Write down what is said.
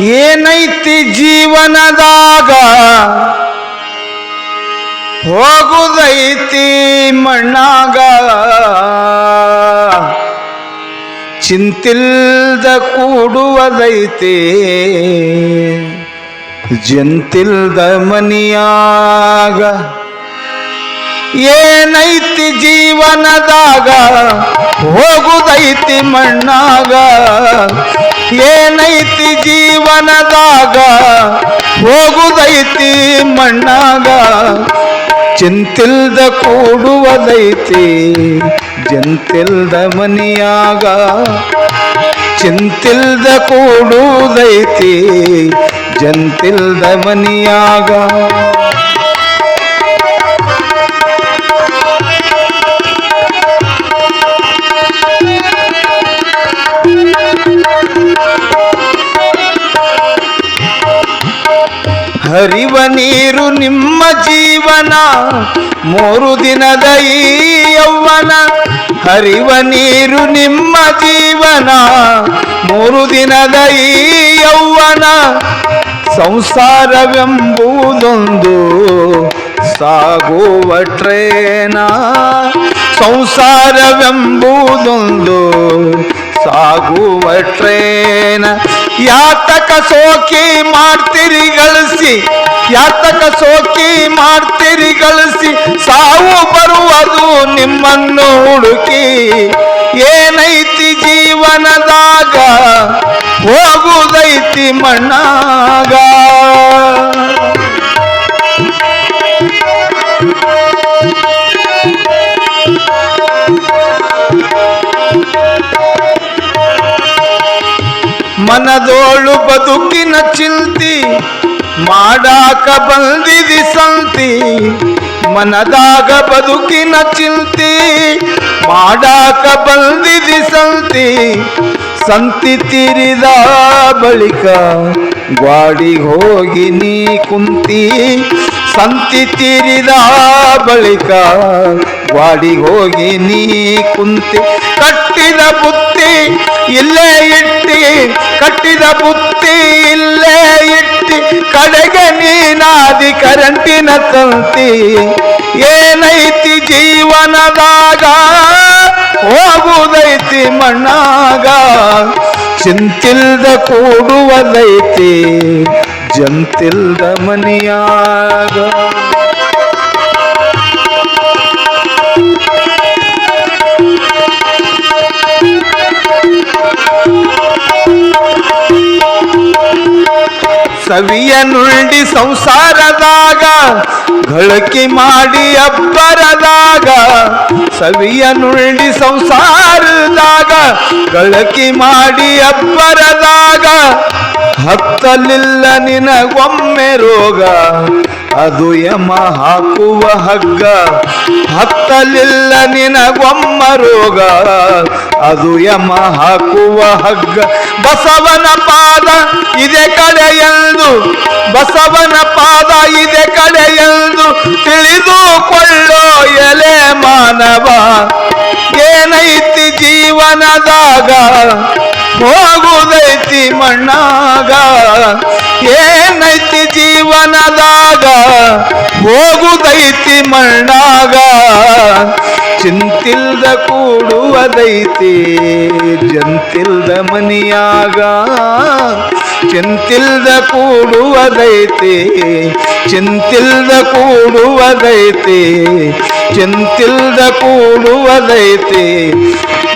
ಏನೈತಿ ಜೀವನದಾಗ? ಹೋಗುದೈತಿ ಮಣ್ಣಾಗ? ಚಿಂತಿಲ್ದ ಕೂಡುವುದೈತಿ? ಜಂತಿಲ್ದ ಮನಿಯಾಗ? ಏನೈತಿ ಜೀವನದಾಗ? ಹೋಗುದೈತಿ ಮಣ್ಣಾಗ? ಏನೈತಿ ಜೀವನದಾಗ? ಹೋಗುದೈತಿ ಮಣ್ಣಾಗ? ಚಿಂತಿಲ್ದ ಕೂಡುವುದೈತಿ ಜಂತಿಲ್ದ ಮನಿಯಾಗ? ಚಿಂತಿಲ್ದ ಕೂಡುವುದೈತಿ ಜಂತಿಲ್ದ ಮನಿಯಾಗ? ನೀರು ನಿಮ್ಮ ಜೀವನ, ಮೂರು ದಿನದ ಈ ಹರಿವ ನೀರು ನಿಮ್ಮ ಜೀವನ, ಮೂರು ದಿನದ ಈ ಯೌವನ. ಸಂಸಾರವೆಂಬುದೊಂದು ಸಾಗುವ ಟ್ರೇನ. ಸಂಸಾರವೆಂಬುದೊಂದು ಸಾಗುವ ಟ್ರೇನ. ಯಾತಕ ಸೋಕಿ ಮಾಡ್ತಿರಿ ಗಳಿಸಿ, ಯಾತಕ ಸೋಕಿ ಮಾಡ್ತಿರಿ ಗಳಿಸಿ, ಸಾವು ಬರುವುದು ನಿಮ್ಮನ್ನು ಹುಡುಕಿ. ಏನೈತಿ ಜೀವನದಾಗ, ಹೋಗುದೈತಿ ಮಣ್ಣಾಗ. ಮನದೋಳು ಬದುಕಿನ ಚಿಂತಿ ಮಾಡಾಕ ಬಂದಿದಿ ಸಂತಿ. ಮನದಾಗ ಬದುಕಿನ ಚಿಂತಿ ಮಾಡಾಕ ಬಂದಿದಿ ಸಂತಿ. ಸಂತಿ ತೀರಿದ ಬಳಿಕ ಗ್ವಾಡಿಗೆ ಹೋಗಿ ನೀ ಕುಂತಿ. ಸಂತಿ ತೀರಿದ ಬಳಿಕ ಗ್ವಾಡಿಗೆ ಹೋಗಿ ನೀ ಕುಂತಿ. ಕಟ್ಟಿದ ಬುತ್ತಿ ಇಲ್ಲೇ ಇಟ್ಟಿ ಕಟ್ಟಿದ ಬುತ್ತಿ ಇಲ್ಲೇ ಇಟ್ಟಿ ಕಡೆಗೆ ನೀನಾದಿ ಕರೆಂಟಿನ ತಂತಿ ಏನೈತಿ ಜೀವನದಾಗ ಹೋಗುದೈತಿ ಮಣ್ಣಾಗ ಚಿಂತಿಲ್ದ ಕೂಡುವುದೈತಿ ಜಂತಿಲ್ದ ಮನಿಯಾಗ ಸವಿಯ ಸಂಸಾರದಾಗ ಗಳಕಿ ಮಾಡಿ ಅಬ್ಬರದಾಗ ಸವಿಯ ಸಂಸಾರದಾಗ ಗಳಕಿ ಮಾಡಿ ಅಬ್ಬರದಾಗ ಹತ್ತಲಿಲ್ಲ ನಿನಗೊಮ್ಮೆ ರೋಗ ಅದು ಯಮ ಹಾಕುವ ಹಗ್ಗ. ಹತ್ತಲಿಲ್ಲ ನಿನಗೊಮ್ಮ ರೋಗ. ಅದು ಯಮ ಹಾಕುವ ಹಗ್ಗ. ಬಸವನ ಪಾದ ಇದೆ ಕಡೆ ಎಂದು. ಬಸವನ ಪಾದ ಇದೆ ಕಡೆ ಎಂದು ತಿಳಿದುಕೊಳ್ಳೋ ಎಲೆ ಮಾನವ. ಏನೈತಿ ಜೀವನದಾಗ? ಹೋಗುದೈತಿ ಮಣ್ಣಾಗ. ಏನೈತಿ ಜೀವನದಾಗ? ಹೋಗುದೈತಿ ಮಣ್ಣಾಗ ಚಿಂತಿಲ್ದ ಕೂಡುವುದೈತಿ ಜಂತಿಲ್ದ ಮನಿಯಾಗ ಚಿಂತಿಲ್ದ ಕೂಡುವುದೈತಿ ಚಿಂತಿಲ್ದ ಕೂಡುವುದೈತಿ ಚಿಂತಿಲ್ದ ಕೂಡುವುದೈತಿ. ದೈತಿ